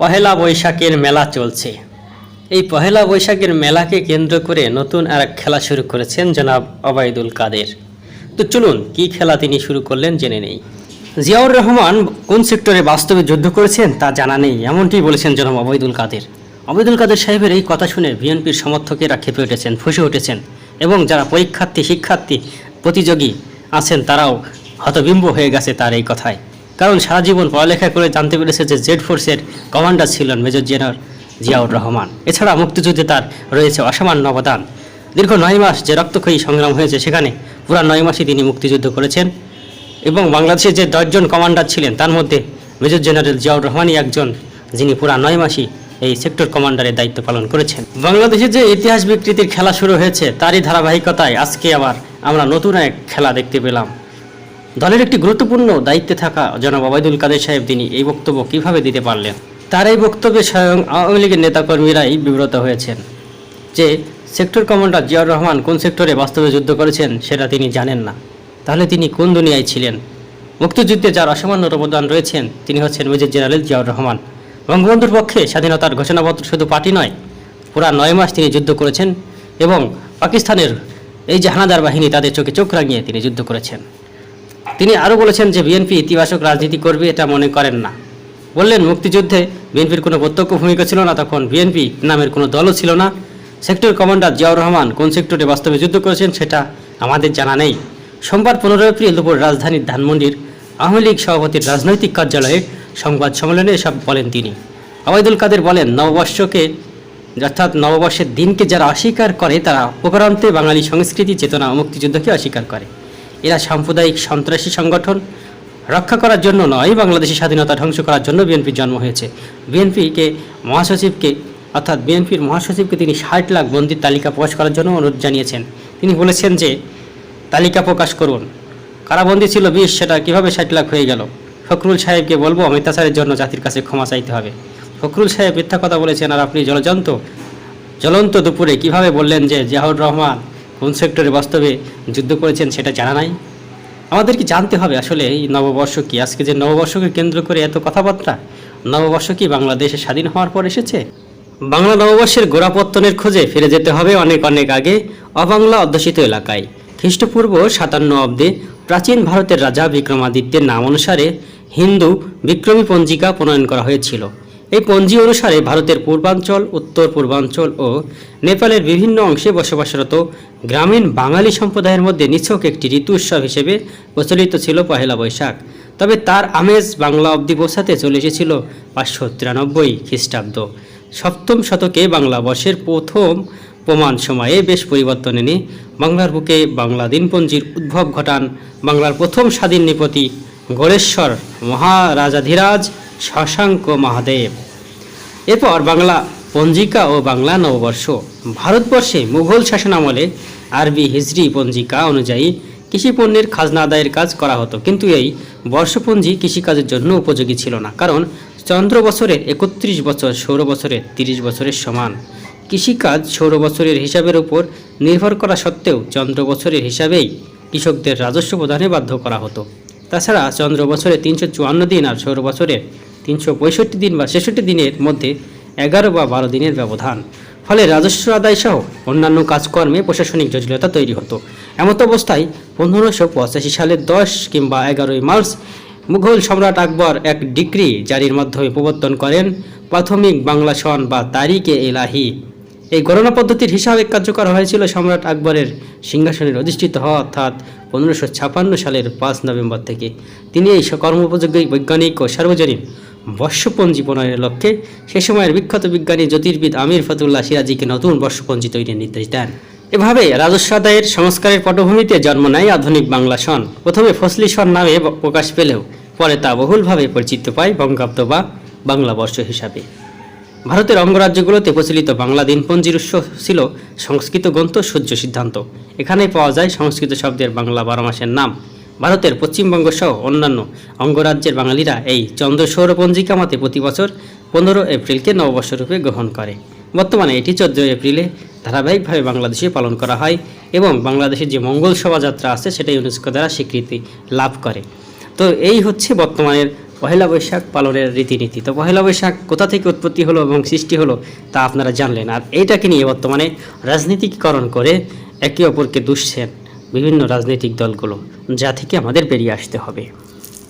পহেলা বৈশাখের মেলা চলছে। এই পহেলা বৈশাখের মেলাকে কেন্দ্র করে নতুন আর এক খেলা শুরু করেছেন জনাব অবায়দুল কাদের। তো চলুন, কি খেলা তিনি শুরু করলেন জেনে নেই। জিয়াউর রহমান কোন সেক্টরে বাস্তবে যুদ্ধ করেছেন তা জানা নেই, এমনটি বলেছেন জনাব অবৈদুল কাদের। অবৈদুল কাদের সাহেবের এই কথা শুনে বিএনপির সমর্থকেরা খেপে উঠেছেন, ফুসে উঠেছেন এবং যারা পরীক্ষার্থী, শিক্ষার্থী, প্রতিযোগী আছেন তারাও হতবিম্ব হয়ে গেছে তার এই কথায়। কারণ সারা জীবন পড়ালেখা করে জানতে পেরেছে যে জেড ফোর্সের কমান্ডার ছিলেন মেজর জেনারেল জিয়াউর রহমান। এছাড়া মুক্তিযুদ্ধে তার রয়েছে অসামান্য অবদান। দীর্ঘ নয় মাস যে রক্তক্ষয়ী সংগ্রাম হয়েছে, সেখানে পুরা নয় মাসই তিনি মুক্তিযুদ্ধ করেছেন এবং বাংলাদেশের যে দশজন কমান্ডার ছিলেন, তার মধ্যে মেজর জেনারেল জিয়াউর রহমানই একজন, যিনি পুরা নয় মাসই এই সেক্টর কমান্ডারের দায়িত্ব পালন করেছেন। বাংলাদেশের যে ইতিহাস বিকৃতির খেলা শুরু হয়েছে, তারই ধারাবাহিকতায় আজকে আবার আমরা নতুন এক খেলা দেখতে পেলাম। দলের একটি গুরুত্বপূর্ণ দায়িত্বে থাকা জনাব ওবায়দুল কাদের সাহেব তিনি এই বক্তব্য কীভাবে দিতে পারলেন? তার এই বক্তব্যে স্বয়ং আওয়ামী লীগের নেতাকর্মীরাই বিব্রত হয়েছেন। যে সেক্টর কমান্ডার জিয়াউর রহমান কোন সেক্টরে বাস্তবে যুদ্ধ করেছেন সেটা তিনি জানেন না। তাহলে তিনি কোন দুনিয়ায় ছিলেন? মুক্তিযুদ্ধে যার অসামান্য অবদান রয়েছেন তিনি হচ্ছেন মেজর জেনারেল জিয়াউর রহমান। বঙ্গবন্ধুর পক্ষে স্বাধীনতার ঘোষণাপত্র শুধু পার্টি নয়, পুরা নয় মাস তিনি যুদ্ধ করেছেন এবং পাকিস্তানের এই যে হানাদার বাহিনী তাদের চোখে চোখ রাঙিয়ে তিনি যুদ্ধ করেছেন। তিনি আরও বলেছেন যে বিএনপি ইতিবাচক রাজনীতি করবে, এটা মনে করেন না। বললেন, মুক্তিযুদ্ধে বিএনপির কোনো প্রত্যক্ষ ভূমিকা ছিল না, তখন বিএনপি নামের কোনো দলও ছিল না। সেক্টর কমান্ডার জিয়াউর রহমান কোন সেক্টরে বাস্তবে যুদ্ধ করেছেন সেটা আমাদের জানা নেই। সোমবার পনেরোই এপ্রিল দুপুর রাজধানীর ধানমন্ডির আওয়ামী লীগ সভাপতির রাজনৈতিক কার্যালয়ে সংবাদ সম্মেলনে এসব বলেন তিনি। আবাইদুল কাদের বলেন, নববর্ষকে অর্থাৎ নববর্ষের দিনকে যারা অস্বীকার করে, তারা উপকরান্তে বাঙালি সংস্কৃতি, চেতনা ও মুক্তিযুদ্ধকে অস্বীকার করে। এরা সাম্প্রদায়িক সন্ত্রাসী সংগঠন। রক্ষা করার জন্য নয়, বাংলাদেশের স্বাধীনতা ধ্বংস করার জন্য বিএনপির জন্ম হয়েছে। বিএনপিকে মহাসচিবকে, অর্থাৎ বিএনপির মহাসচিবকে তিনি ষাট লাখ বন্দির তালিকা প্রকাশ করার জন্য অনুরোধ জানিয়েছেন। তিনি বলেছেন যে, তালিকা প্রকাশ করুন। কারাবন্দি ছিল বিশ, সেটা কীভাবে ষাট লাখ হয়ে গেল? ফখরুল সাহেবকে বলব অমিতাচারের জন্য জাতির কাছে ক্ষমা চাইতে হবে। ফখরুল সাহেব মিথ্যা কথা বলেছেন আর আপনি জলজন্ত, জ্বলন্ত দুপুরে কীভাবে বললেন যে জিয়াউর রহমান কোন সেক্টরে বাস্তবে যুদ্ধ করেছেন সেটা জানা নাই। আমাদের কি জানতে হবে আসলে এই নববর্ষ কি? আজকে যে নববর্ষকে কেন্দ্র করে এত কথাবার্তা, নববর্ষ কি বাংলাদেশে স্বাধীন হওয়ার পর এসেছে? বাংলা নববর্ষের গোড়াপত্তনের খোঁজে ফিরে যেতে হবে অনেক অনেক আগে অবাংলা অধ্যুষিত এলাকায়। খ্রিস্টপূর্ব সাতান্ন অব্দে প্রাচীন ভারতের রাজা বিক্রমাদিত্যের নাম অনুসারে হিন্দু বিক্রমী পঞ্জিকা প্রণয়ন করা হয়েছিল। এই পঞ্জি অনুসারে ভারতের পূর্বাঞ্চল, উত্তর পূর্বাঞ্চল ও নেপালের বিভিন্ন অংশে বসবাসরত গ্রামীণ বাঙালি সম্প্রদায়ের মধ্যে নিছক একটি ঋতু উৎসব হিসেবে প্রচলিত ছিল পহেলা বৈশাখ। তবে তার আমেজ বাংলা অবধি পৌঁছাতে চলে এসেছিল পাঁচশো তিরানব্বই খ্রিস্টাব্দ। সপ্তম শতকে বাংলা বর্ষের প্রথম প্রমাণ সময়ে বেশ পরিবর্তন এনে বাংলার বুকে বাংলা দিনপঞ্জির উদ্ভব ঘটান বাংলার প্রথম স্বাধীন নিপতি গড়েশ্বর মহারাজাধিরাজ শশাঙ্ক মহাদেব। এরপর বাংলা পঞ্জিকা ও বাংলা নববর্ষ। ভারতবর্ষে মুঘল শাসনামলে আরবি হিজরি পঞ্জিকা অনুযায়ী কৃষি পণ্যের খাজনা আদায়ের কাজ করা হতো। কিন্তু এই বর্ষপঞ্জি কৃষিকাজের জন্য উপযোগী ছিল না। কারণ চন্দ্র বছরের একত্রিশ বছর সৌর বছরের তিরিশ বছরের সমান। কৃষিকাজ সৌর বছরের হিসাবের উপর নির্ভর করা সত্ত্বেও চন্দ্র বছরের হিসাবেই কৃষকদের রাজস্ব প্রদানে বাধ্য করা হতো। তাছাড়া চন্দ্র বছরে তিনশো চুয়ান্ন দিন আর সৌর বছরে তিনশো পঁয়ষট্টি দিন বা ছেষট্টি দিনের মধ্যে এগারো বা বারো দিনের ব্যবধান। ফলে রাজস্ব আদায় সহ অন্যান্য কাজকর্মে প্রশাসনিক জটিলতা তৈরি হতো। এমত অবস্থায় পনেরোশো পঁচাশি সালের দশ কিংবা এগারোই মার্চ মুঘল সম্রাট আকবর এক ডিক্রি জারির মাধ্যমে প্রবর্তন করেন। প্রাথমিক বাংলা সন বা তারিখে এলাহি। এই গণনা পদ্ধতির হিসাবে কার্যকর হয়েছিল সম্রাট আকবরের সিংহাসনের অধিষ্ঠিত হওয়া, অর্থাৎ পনেরোশো ছাপান্ন সালের পাঁচ নভেম্বর থেকে। তিনি এই কর্মোপযোগী বৈজ্ঞানিক ও সার্বজনীন বর্ষপঞ্জি প্রণয়নের লক্ষ্যে সে সময়ের বিখ্যাত বিজ্ঞানী জ্যোতির্বিদ আমির ফতুল্লাহ সিরাজিকে নতুন বর্ষপঞ্জি তৈরির নির্দেশ দেন। এভাবে রাজস্ব আদায়ের সংস্কারের পটভূমিতে জন্ম নেয় আধুনিক বাংলা সন প্রথমে ফসলি সন নামে প্রকাশ পেলেও পরে তা বহুলভাবে পরিচিত পায় বঙ্গাব্দ বা বাংলা বর্ষ হিসাবে। ভারতের অঙ্গরাজ্যগুলোতে প্রচলিত বাংলা দিনপঞ্জির উৎস ছিল সংস্কৃত গ্রন্থ সূর্য সিদ্ধান্ত। এখানেই পাওয়া যায় সংস্কৃত শব্দের বাংলা বারো মাসের নাম। ভারতের পশ্চিমবঙ্গ সহ অন্যান্য অঙ্গরাজ্যের বাঙালিরা এই চন্দ্র সৌর পঞ্জিকা মতে প্রতি বছর পনেরো এপ্রিলকে নববর্ষ রূপে গ্রহণ করে। বর্তমানে এটি চোদ্দোই এপ্রিলে ধারাবাহিকভাবে বাংলাদেশে পালন করা হয় এবং বাংলাদেশের যে মঙ্গল শোভাযাত্রা আছে সেটা ইউনেস্কো দ্বারা স্বীকৃতি লাভ করে। তো এই হচ্ছে বর্তমানের পহেলা বৈশাখ পালনের রীতিনীতি। তো পহেলা বৈশাখ কোথা থেকে উৎপত্তি হলো এবং সৃষ্টি হলো তা আপনারা জানলেন। আর এইটাকে নিয়ে বর্তমানে রাজনীতিকরণ করে একে অপরকে দুষছেন বিভিন্ন রাজনৈতিক দলগুলো, যা থেকে আমাদের বেরিয়ে আসতে হবে।